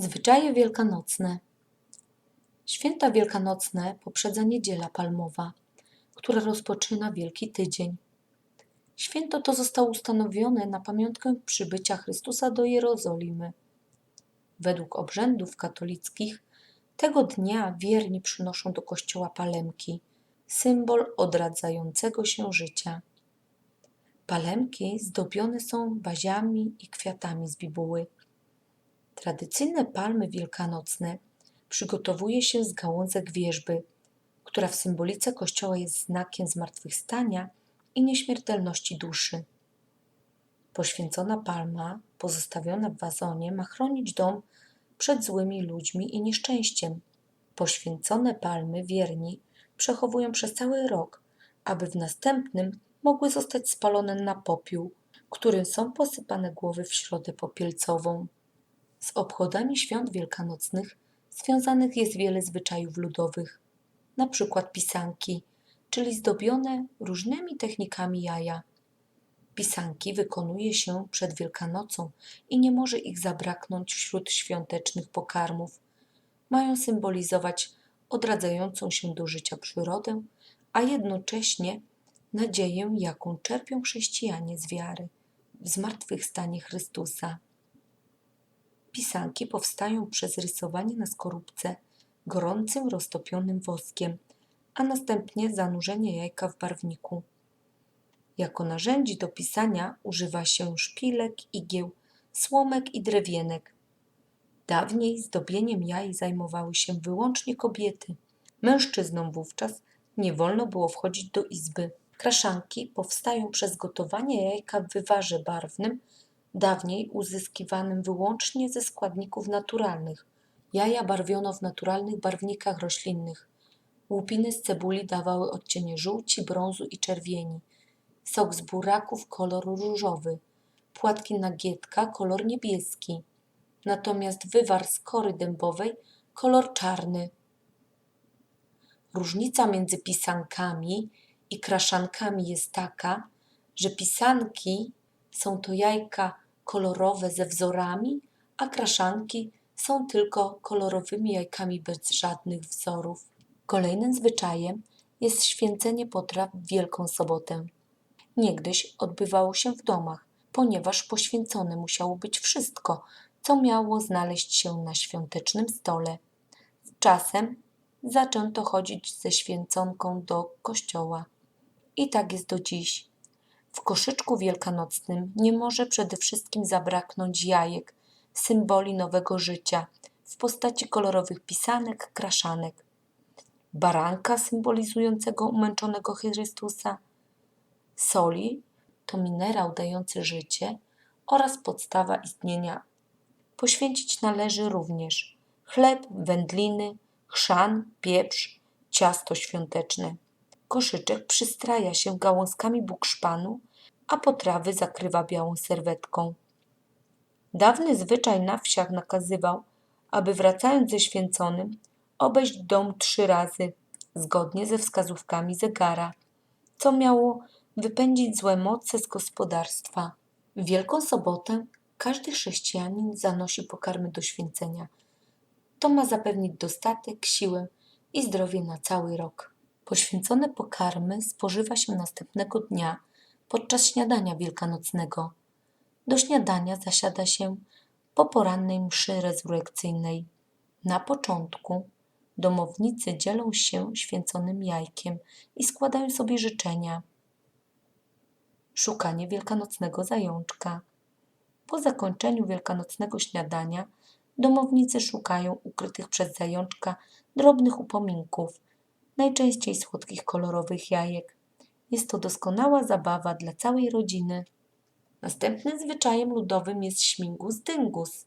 Zwyczaje wielkanocne. Święta wielkanocne poprzedza niedziela palmowa, która rozpoczyna Wielki Tydzień. Święto to zostało ustanowione na pamiątkę przybycia Chrystusa do Jerozolimy. Według obrzędów katolickich tego dnia wierni przynoszą do kościoła palemki, symbol odradzającego się życia. Palemki zdobione są baziami i kwiatami z bibuły. Tradycyjne palmy wielkanocne przygotowuje się z gałązek wierzby, która w symbolice Kościoła jest znakiem zmartwychwstania i nieśmiertelności duszy. Poświęcona palma, pozostawiona w wazonie, ma chronić dom przed złymi ludźmi i nieszczęściem. Poświęcone palmy wierni przechowują przez cały rok, aby w następnym mogły zostać spalone na popiół, którym są posypane głowy w środę popielcową. Z obchodami świąt wielkanocnych związanych jest wiele zwyczajów ludowych, na przykład pisanki, czyli zdobione różnymi technikami jaja. Pisanki wykonuje się przed Wielkanocą i nie może ich zabraknąć wśród świątecznych pokarmów. Mają symbolizować odradzającą się do życia przyrodę, a jednocześnie nadzieję, jaką czerpią chrześcijanie z wiary w zmartwychwstanie Chrystusa. Pisanki powstają przez rysowanie na skorupce gorącym roztopionym woskiem, a następnie zanurzenie jajka w barwniku. Jako narzędzi do pisania używa się szpilek, igieł, słomek i drewienek. Dawniej zdobieniem jaj zajmowały się wyłącznie kobiety. Mężczyznom wówczas nie wolno było wchodzić do izby. Kraszanki powstają przez gotowanie jajka w wywarze barwnym, dawniej uzyskiwanym wyłącznie ze składników naturalnych. Jaja barwiono w naturalnych barwnikach roślinnych. Łupiny z cebuli dawały odcienie żółci, brązu i czerwieni. Sok z buraków kolor różowy. Płatki nagietka kolor niebieski. Natomiast wywar z kory dębowej kolor czarny. Różnica między pisankami i kraszankami jest taka, że pisanki są to jajka kolorowe ze wzorami, a kraszanki są tylko kolorowymi jajkami bez żadnych wzorów. Kolejnym zwyczajem jest święcenie potraw w Wielką Sobotę. Niegdyś odbywało się w domach, ponieważ poświęcone musiało być wszystko, co miało znaleźć się na świątecznym stole. Z czasem zaczęto chodzić ze święconką do kościoła. I tak jest do dziś. W koszyczku wielkanocnym nie może przede wszystkim zabraknąć jajek, symboli nowego życia, w postaci kolorowych pisanek, kraszanek, baranka symbolizującego umęczonego Chrystusa, soli, to minerał dający życie oraz podstawa istnienia. Poświęcić należy również chleb, wędliny, chrzan, pieprz, ciasto świąteczne. Koszyczek przystraja się gałązkami bukszpanu, a potrawy zakrywa białą serwetką. Dawny zwyczaj na wsiach nakazywał, aby wracając ze święconym, obejść dom trzy razy, zgodnie ze wskazówkami zegara, co miało wypędzić złe moce z gospodarstwa. W Wielką Sobotę każdy chrześcijanin zanosi pokarmy do święcenia. To ma zapewnić dostatek, siłę i zdrowie na cały rok. Poświęcone pokarmy spożywa się następnego dnia podczas śniadania wielkanocnego. Do śniadania zasiada się po porannej mszy rezurekcyjnej. Na początku domownicy dzielą się święconym jajkiem i składają sobie życzenia. Szukanie wielkanocnego zajączka. Po zakończeniu wielkanocnego śniadania domownicy szukają ukrytych przez zajączka drobnych upominków, najczęściej słodkich kolorowych jajek. Jest to doskonała zabawa dla całej rodziny. Następnym zwyczajem ludowym jest śmigus dyngus.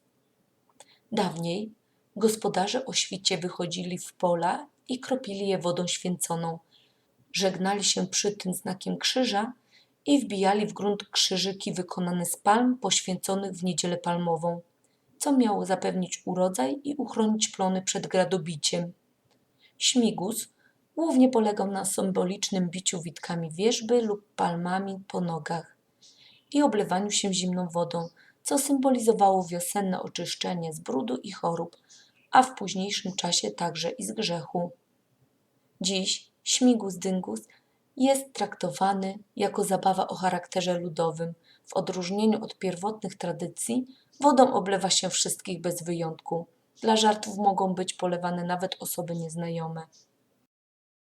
Dawniej gospodarze o świcie wychodzili w pola i kropili je wodą święconą. Żegnali się przy tym znakiem krzyża i wbijali w grunt krzyżyki wykonane z palm poświęconych w niedzielę palmową, co miało zapewnić urodzaj i uchronić plony przed gradobiciem. Śmigus głównie polegał na symbolicznym biciu witkami wierzby lub palmami po nogach i oblewaniu się zimną wodą co symbolizowało wiosenne oczyszczenie z brudu i chorób, a w późniejszym czasie także i z grzechu. Dziś śmigus dyngus jest traktowany jako zabawa o charakterze ludowym. W odróżnieniu od pierwotnych tradycji, wodą oblewa się wszystkich bez wyjątku. Dla żartów mogą być polewane nawet osoby nieznajome.